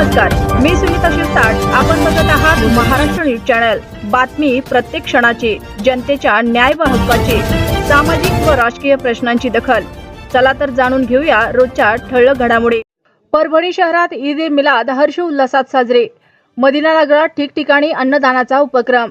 नमस्कार मी सुनीता शिरसाट. आपण बघत आहात महाराष्ट्र न्यूज चॅनल. बातमी प्रत्येक क्षणाची जनतेच्या न्याय व हक्काची सामाजिक व राजकीय प्रश्नांची दखल. चला तर जाणून घेऊया रोजच्या ठळक घडामोडी. परभणी शहरात ईद ए मिलाद हर्ष उल्हासात साजरे. मदिना नगरात ठिकठिकाणी अन्नदानाचा उपक्रम.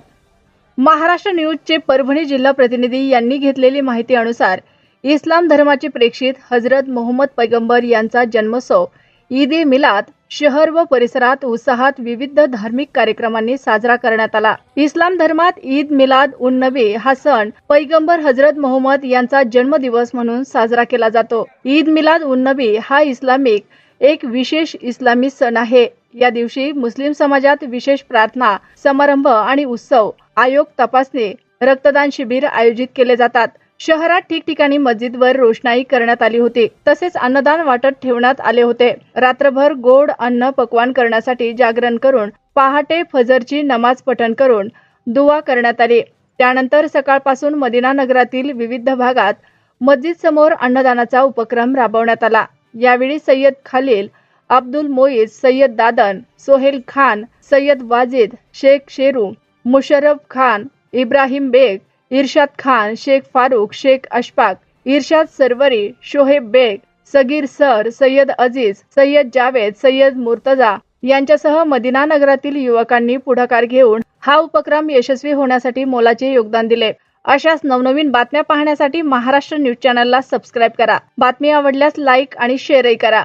महाराष्ट्र न्यूजचे परभणी जिल्हा प्रतिनिधी यांनी घेतलेली माहिती अनुसार इस्लाम धर्माचे प्रेक्षित हजरत मोहम्मद पैगंबर यांचा जन्मोत्सव ईद ए मिलाद शहर व परिसरात उत्साहात विविध धार्मिक कार्यक्रमांनी साजरा करण्यात आला. इस्लाम धर्मात ईद मिलाद उन नबी हा सण पैगंबर हजरत मोहम्मद यांचा जन्मदिवस म्हणून साजरा केला जातो. ईद मिलाद उन नबी हा इस्लामिक एक विशेष इस्लामी सण आहे. या दिवशी मुस्लिम समाजात विशेष प्रार्थना समारंभ आणि उत्सव आयोग तपासणी रक्तदान शिबिर आयोजित केले जातात. शहरात ठिकठिकाणी मस्जिदवर रोषणाई करण्यात आली होती. तसेच अन्नदान वाटत ठेवण्यात आले होते. रात्रभर गोड अन्न पक्वान करण्यासाठी जागरण करून पहाटे फजरची नमाज पठण करून दुवा करण्यात आली. त्यानंतर सकाळपासून मदिना नगरातील विविध भागात मस्जिद समोर अन्नदानाचा उपक्रम राबवण्यात आला. यावेळी सय्यद खालील अब्दुल मोईज सय्यद दादन सोहेल खान सय्यद वाजिद शेख शेरू मुशर्रफ खान इब्राहिम बेग इर्शाद खान शेख फारुख शेख अशफाक इर्शाद सरवरी शोहेब बेग सगीर सर सय्यद अजीज सय्यद जावेद सय्यद मुर्तजा यांच्यासह मदिना नगरातील युवकांनी पुढाकार घेऊन हा उपक्रम यशस्वी होण्यासाठी मोलाचे योगदान दिले. अशाच नवनवीन बातम्या पाहण्यासाठी महाराष्ट्र न्यूज चॅनलला सबस्क्राईब करा. बातमी आवडल्यास लाईक आणि शेअरही करा.